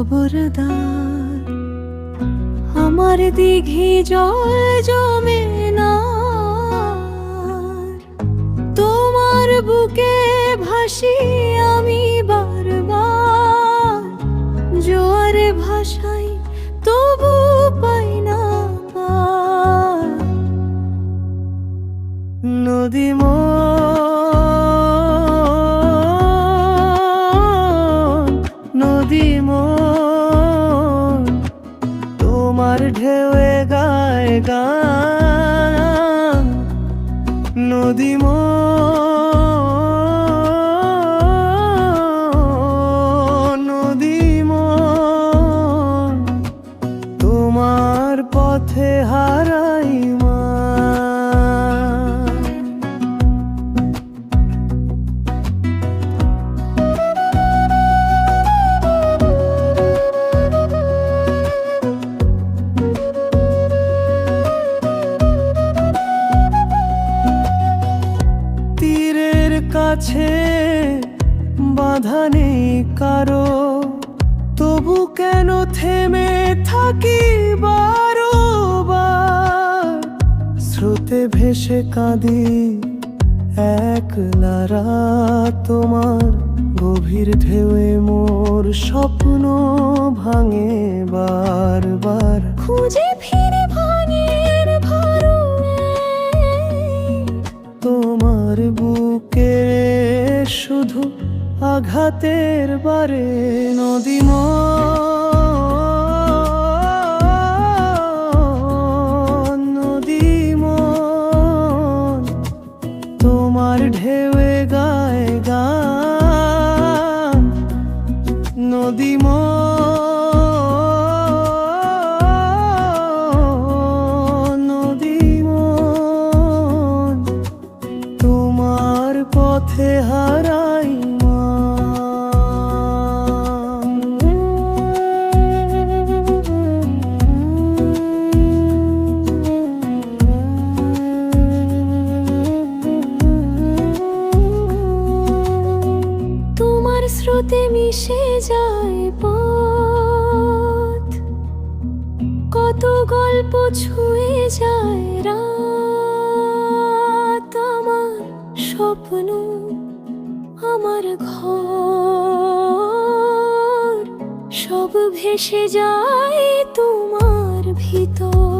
খবরদার। আমার দিঘি জল জমে না। তোমার বুকে ভাসি আমি বারবার। জোয়ারে ভাসাই তবু গান কাছে বাধা নেই কারও। তবু কেন থেমে থাকি বারোবার? স্রোতে ভেসে কাঁদি একলারা তোমার। গভীর ঢেউয়ে মোর স্বপ্ন ভাঙে বারবার। খুঁজে ফিরে ভাঙের তোমার বুকে শুধু আঘাতের বারে নদীম তোমার মিশে যায় পথ। কত গল্প ছুঁয়ে যায় রাত। আমার স্বপ্ন, আমার ঘর, সব ভেসে যায় তোমার ভিতর।